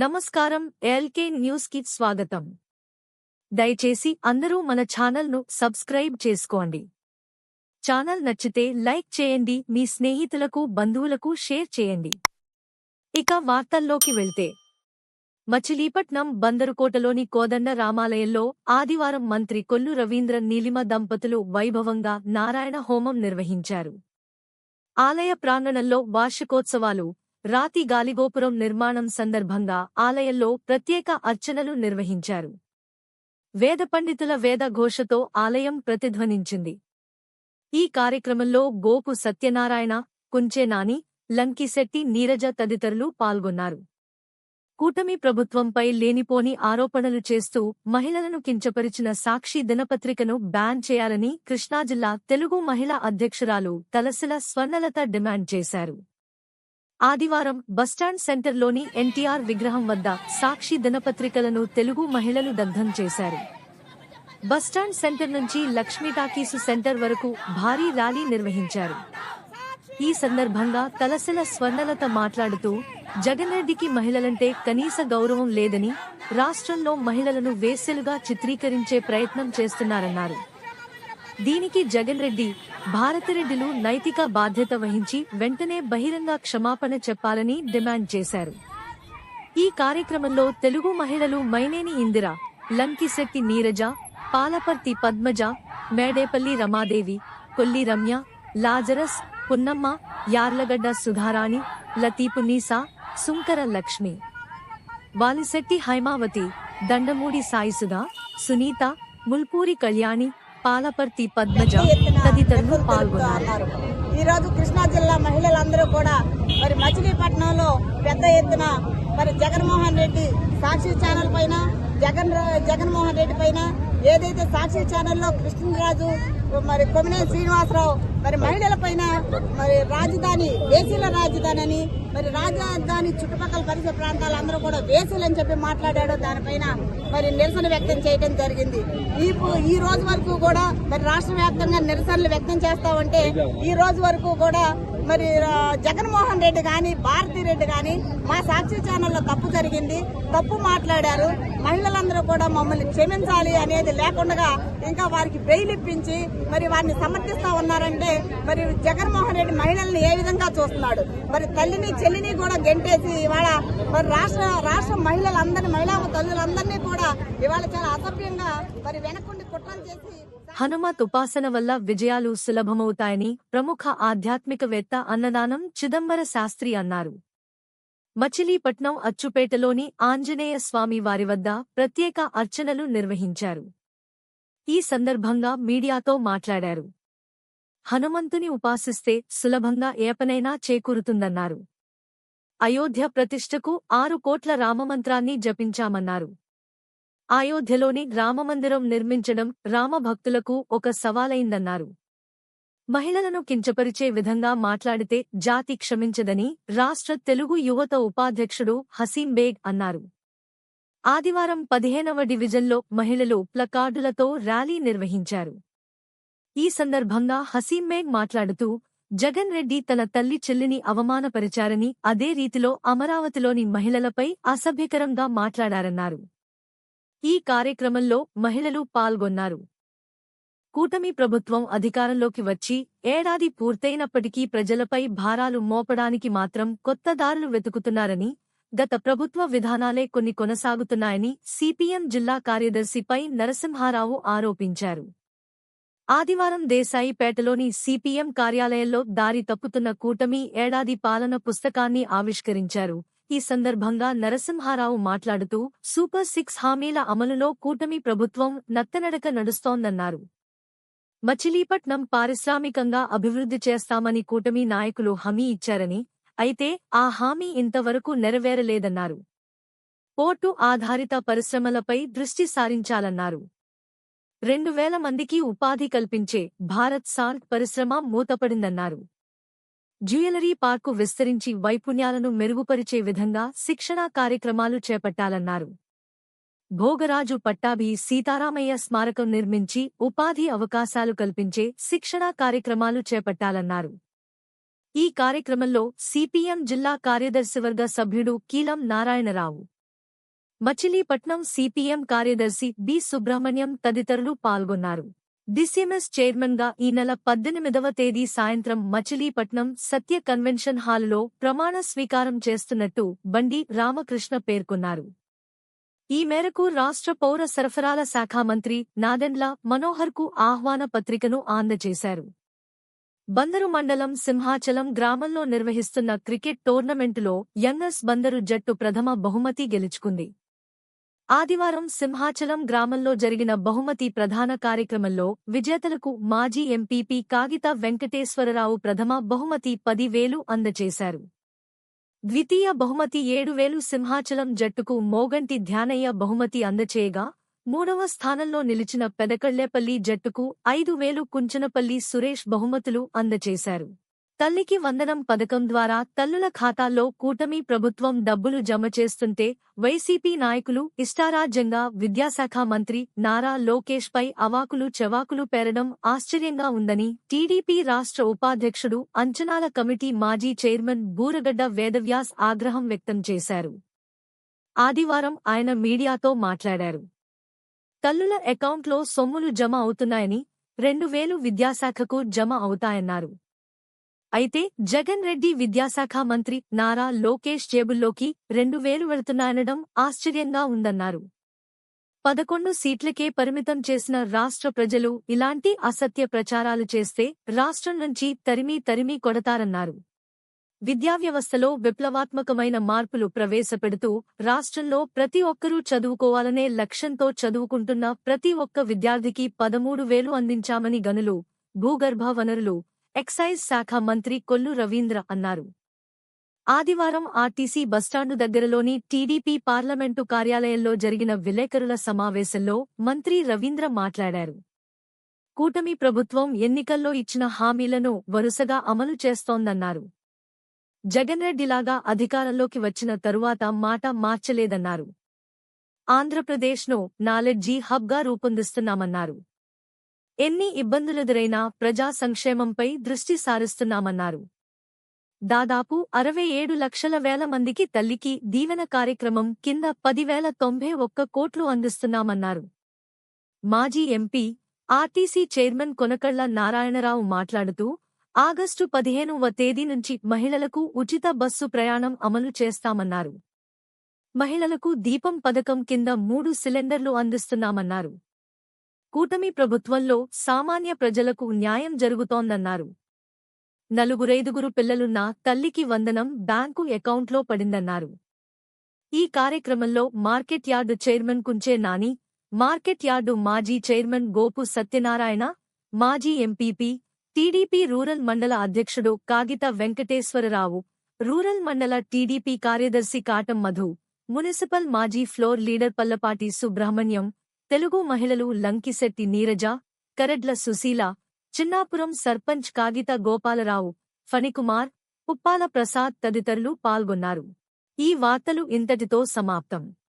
నమస్కారం ఎల్కే న్యూస్కి స్వాగతం. దయచేసి అందరూ మన ఛానల్ను సబ్స్క్రైబ్ చేసుకోండి. ఛానల్ నచ్చితే లైక్ చేయండి మీ స్నేహితులకు బంధువులకు షేర్ చేయండి. ఇక వార్తల్లోకి వెళ్తే. మచిలీపట్నం బందరుకోటలోని కోదండ రామాలయంలో ఆదివారం మంత్రి కొల్లు రవీంద్ర నీలిమ దంపతులు వైభవంగా నారాయణ హోమం నిర్వహించారు. ఆలయ ప్రాంగణంలో వార్షికోత్సవాలు రాతి గాలిగోపురం నిర్మాణం సందర్భంగా ఆలయంలో ప్రత్యేక అర్చనలు నిర్వహించారు. వేద పండితుల వేద ఘోషతో ఆలయం ప్రతిధ్వనించింది. ఈ కార్యక్రమంలో గోపు సత్యనారాయణ కుంచే నాని లంకిశెట్టి నీరజ తదితరులు పాల్గొన్నారు. కూటమి ప్రభుత్వంపై లేనిపోని ఆరోపణలు చేస్తూ మహిళలను కించపరిచిన సాక్షి దినపత్రికను బ్యాన్ చేయాలని కృష్ణాజిల్లా తెలుగు మహిళా అధ్యక్షురాలు తలసిల స్వర్ణలత డిమాండ్ చేశారు. ఆదివారం బస్టాండ్ సెంటర్లోని ఎన్టీఆర్ విగ్రహం వద్ద సాక్షి దినపత్రికలను తెలుగు మహిళలు దగ్ధం చేశారు. బస్టాండ్ సెంటర్ నుంచి లక్ష్మీ టాకీసు సెంటర్ వరకు భారీ ర్యాలీ నిర్వహించారు. ఈ సందర్భంగా తలసల స్వర్ణలత మాట్లాడుతూ జగన్ రెడ్డికి మహిళలంటే కనీస గౌరవం లేదని రాష్ట్రంలో మహిళలను వేశ్యలుగా చిత్రీకరించే ప్రయత్నం చేస్తున్నారన్నారు. దీనికి జగన్ రెడ్డి భారతిరెడ్డిలు నైతిక బాధ్యత వహించి వెంటనే బహిరంగ క్షమాపణ చెప్పాలని డిమాండ్ చేశారు. ఈ కార్యక్రమంలో తెలుగు మహిళలు మైనేని ఇందిర లంకిశెట్టి నీరజ పాలపర్తి పద్మజ మేడేపల్లి రమాదేవి కొల్లి రమ్య లాజరస్ పున్నమ్మ యార్లగడ్డ సుధారాణి లతీపు నీసా సుంకర లక్ష్మి. వాలిశెట్టి హైమావతి దండమూడి సాయిసుధ సునీత ముల్పూరి కళ్యాణి పాలపర్తి పద్మజ తదితరులు పాల్గొన్నారు. ఈ రోజు కృష్ణా జిల్లా మహిళలందరూ కూడా మరి మచిలీపట్నంలో పెద్ద ఎత్తున మరి జగన్మోహన్ రెడ్డి సాక్షి ఛానల్ పైన జగన్ జగన్మోహన్ రెడ్డి పైన ఏదైతే సాక్షి ఛానల్లో కృష్ణరాజు మరి కొమినే శ్రీనివాసరావు మరి మహిళల పైన మరి రాజధాని వేసీల రాజధాని అని మరి రాజధాని చుట్టుపక్కల పరిసర ప్రాంతాలందరూ కూడా వేసీలని చెప్పి మాట్లాడాడు. దానిపైన మరి నిరసన వ్యక్తం చేయడం జరిగింది. ఈ ఈ రోజు వరకు కూడా మరి రాష్ట్ర వ్యాప్తంగా నిరసనలు వ్యక్తం చేస్తా ఉంటే ఈ రోజు వరకు కూడా మరి జగన్మోహన్ రెడ్డి కానీ భారతీ రెడ్డి కానీ మా సాక్షి ఛానల్లో తప్పు జరిగింది తప్పు మాట్లాడారు. మహిళలందరూ కూడా మమ్మల్ని క్షమించాలి అనేది లేకుండా ఇంకా వారికి బెయిల్ ఇప్పించి మరి వారిని సమర్థిస్తా ఉన్నారంటే మరి జగన్మోహన్ రెడ్డి మహిళల్ని ఏ విధంగా చూస్తున్నాడు? మరి తల్లిని చెల్లిని కూడా గెంటేసి ఇవాళ మరి రాష్ట్ర రాష్ట్ర మహిళలందరినీ మహిళా తల్లులందరినీ కూడా ఇవాళ చాలా అసభ్యంగా మరి వెనకుండి కుట్రలు చేసి హనుమత్ ఉపాసన వల్ల విజయాలు సులభమవుతాయని ప్రముఖ ఆధ్యాత్మికవేత్త అన్నదానం చిదంబర శాస్త్రి అన్నారు. మచిలీపట్నం అచ్చుపేటలోని ఆంజనేయ స్వామి వారి వద్ద ప్రత్యేక అర్చనలు నిర్వహించారు. ఈ సందర్భంగా మీడియాతో మాట్లాడారు. హనుమంతుని ఉపాసిస్తే సులభంగా ఏపనైనా చేకూరుతుందన్నారు. అయోధ్య ప్రతిష్టకు ఆరు కోట్ల రామమంత్రాన్ని జపించామన్నారు. అయోధ్యలోని రామమందిరం నిర్మించడం రామభక్తులకు ఒక సవాలైందన్నారు. మహిళలను కించపరిచే విధంగా మాట్లాడితే జాతి క్షమించదని రాష్ట్ర తెలుగు యువత ఉపాధ్యక్షుడు హసీం బేగ్ అన్నారు. ఆదివారం పదిహేనవ డివిజన్లో మహిళలు ప్లకార్డులతో ర్యాలీ నిర్వహించారు. ఈ సందర్భంగా హసీం బేగ్ మాట్లాడుతూ జగన్ రెడ్డి తన తల్లి చెల్లిని అవమానపరిచారని అదే రీతిలో అమరావతిలోని మహిళలపై అసభ్యకరంగా మాట్లాడారన్నారు. ఈ కార్యక్రమంలో మహిళలు పాల్గొన్నారు. కూటమి ప్రభుత్వం అధికారంలోకి వచ్చి ఏడాది పూర్తయినప్పటికీ ప్రజలపై భారాలు మోపడానికి మాత్రం కొత్త దారులు వెతుకుతున్నారని గత ప్రభుత్వ విధానాలే కొన్ని కొనసాగుతున్నాయని సిపిఎం జిల్లా కార్యదర్శిపై నరసింహారావు ఆరోపించారు. ఆదివారం దేశాయిపేటలోని సిపిఎం కార్యాలయంలో దారి తప్పుతున్న కూటమి ఏడాది పాలన పుస్తకాన్ని ఆవిష్కరించారు. ఈ సందర్భంగా నరసింహారావు మాట్లాడుతూ సూపర్ సిక్స్ హామీల అమలులో కూటమి ప్రభుత్వం నత్తనడక నడుస్తోందన్నారు. మచిలీపట్నం పారిశ్రామికంగా అభివృద్ధి చేస్తామని కూటమి నాయకులు హామీ ఇచ్చారని అయితే ఆ హామీ ఇంతవరకు నెరవేరలేదన్నారు. పోర్టు ఆధారిత పరిశ్రమలపై దృష్టి సారించాలన్నారు. రెండు వేల మందికి ఉపాధి కల్పించే భారత్ సార్క్ పరిశ్రమ మూతపడిందన్నారు. జ్యువెలరీ పార్కు విస్తరించి వైపుణ్యాలను మెరుగుపరిచే విధంగా శిక్షణా కార్యక్రమాలు చేపట్టాలన్నారు. భోగరాజు పట్టాభి సీతారామయ్య స్మారకం నిర్మించి ఉపాధి అవకాశాలు కల్పించే శిక్షణా కార్యక్రమాలు చేపట్టాలన్నారు. ఈ కార్యక్రమంలో సిపిఎం జిల్లా కార్యదర్శివర్గ సభ్యుడు కీలం నారాయణరావు. మచిలీపట్నం సిపిఎం కార్యదర్శి బి సుబ్రహ్మణ్యం తదితరులు పాల్గొన్నారు. డిసిఎంఎస్ చైర్మన్గా ఈ నెల పద్దెనిమిదవ తేదీ సాయంత్రం మచిలీపట్నం సత్య కన్వెన్షన్ హాలులో ప్రమాణ స్వీకారం చేస్తున్నట్టు బండి రామకృష్ణ పేర్కొన్నారు. ఈ మేరకు రాష్ట్ర పౌర సరఫరాల శాఖ మంత్రి నాదెండ్ల మనోహర్కు ఆహ్వాన పత్రికను అందజేశారు. బందరు మండలం సింహాచలం గ్రామంలో నిర్వహిస్తున్న క్రికెట్ టోర్నమెంటులో యంగర్స్ బందరు జట్టు ప్రథమ బహుమతి గెలుచుకుంది. ఆదివారం సింహాచలం గ్రామంలో జరిగిన బహుమతి ప్రధాన కార్యక్రమంలో విజేతలకు మాజీ ఎంపీపీ కాగిత వెంకటేశ్వరరావు ప్రథమ బహుమతి పది వేలు అందజేశారు ద్వితీయ బహుమతి ఏడు వేలు సింహాచలం జట్టుకు మోగంటి ధ్యానయ్య బహుమతి అందచేయగా మూడవ స్థానంలో నిలిచిన పెదకళ్ళేపల్లి జట్టుకు ఐదు వేలు కుంచనపల్లి సురేష్ బహుమతులు అందచేశారు. తల్లికి వందనం పథకం ద్వారా తల్లుల ఖాతాల్లో కూటమి ప్రభుత్వం డబ్బులు జమ చేస్తుంటే వైసీపీ నాయకులు ఇష్టారాజ్యంగా విద్యాశాఖ మంత్రి నారా లోకేష్ పై అవాకులు చెవాకులు పేరడం ఆశ్చర్యంగా ఉందని టీడీపీ రాష్ట్ర ఉపాధ్యక్షుడు అంచనాల కమిటీ మాజీ చైర్మన్ బూరగడ్డ వేదవ్యాస్ ఆగ్రహం వ్యక్తం చేశారు. ఆదివారం ఆయన మీడియాతో మాట్లాడారు. తల్లుల అకౌంట్లో సొమ్ములు జమ అవుతున్నాయని రెండు వేలు విద్యాశాఖకు జమ అవుతాయన్నారు. అయితే జగన్ రెడ్డి విద్యాశాఖ మంత్రి నారా లోకేష్ జేబుల్లోకి రెండు వేలు వెళుతున్నాయనడం ఆశ్చర్యంగా ఉందన్నారు. పదకొండు సీట్లకే పరిమితం చేసిన రాష్ట్ర ప్రజలు ఇలాంటి అసత్య ప్రచారాలు చేస్తే రాష్ట్రం నుంచి తరిమీ తరిమీ కొడతారన్నారు. విద్యావ్యవస్థలో విప్లవాత్మకమైన మార్పులు ప్రవేశపెడుతూ రాష్ట్రంలో ప్రతి ఒక్కరూ చదువుకోవాలనే లక్ష్యంతో చదువుకుంటున్న ప్రతి ఒక్క విద్యార్థికి పదమూడు వేలు అందించామని గనులు భూగర్భ వనరులు ఎక్సైజ్ శాఖ మంత్రి కొల్లు రవీంద్ర అన్నారు. ఆదివారం ఆర్టీసీ బస్టాండు దగ్గరలోని టీడీపీ పార్లమెంటు కార్యాలయంలో జరిగిన విలేకరుల సమావేశంలో మంత్రి రవీంద్ర మాట్లాడారు. కూటమి ప్రభుత్వం ఎన్నికల్లో ఇచ్చిన హామీలను వరుసగా అమలు చేస్తోందన్నారు. జగన్ రెడ్డిలాగా అధికారంలోకి వచ్చిన తరువాత మాట మార్చలేదన్నారు. ఆంధ్రప్రదేశ్ను నాలెడ్జీ హబ్గా రూపొందిస్తున్నామన్నారు. ఎన్ని ఇబ్బందులెదురైనా ప్రజా సంక్షేమంపై దృష్టి సారిస్తున్నామన్నారు. దాదాపు అరవై ఏడు లక్షల వేల మందికి తల్లికి దీవెన కార్యక్రమం కింద పదివేల తొంభై ఒక్క కోట్లు అందిస్తున్నామన్నారు. మాజీ MP RTC chairman Konakalla Narayanarao మాట్లాడుతూ ఆగస్టు పదిహేనవ తేదీ నుంచి మహిళలకు ఉచిత బస్సు ప్రయాణం అమలు చేస్తామన్నారు. మహిళలకు దీపం పథకం కింద మూడు సిలిండర్లు అందిస్తున్నామన్నారు. కూటమి ప్రభుత్వంలో సామాన్య ప్రజలకు న్యాయం జరుగుతోందన్నారు. నలుగురైదుగురు పిల్లలున్న తల్లికి వందనం బ్యాంకు అకౌంట్లో పడిందన్నారు. ఈ కార్యక్రమంలో market yard chairman Kunche Nani market yard మాజీ చైర్మన్ గోపు సత్యనారాయణ మాజీ ఎంపీపీ టీడీపీ రూరల్ మండల అధ్యక్షుడు కాగిత వెంకటేశ్వరరావు రూరల్ మండల టీడీపీ కార్యదర్శి కాటం మధు మున్సిపల్ మాజీ ఫ్లోర్ లీడర్ పల్లపాటి సుబ్రహ్మణ్యం తెలుగు మహిళలు లంకిశెట్టి నీరజ కరెడ్ల సుశీల చిన్నాపురం సర్పంచ్ కాగిత గోపాలరావు ఫణికుమార్ ఉప్పాల ప్రసాద్ తదితరులు పాల్గొన్నారు. ఈ వార్తలు ఇంతటితో సమాప్తం.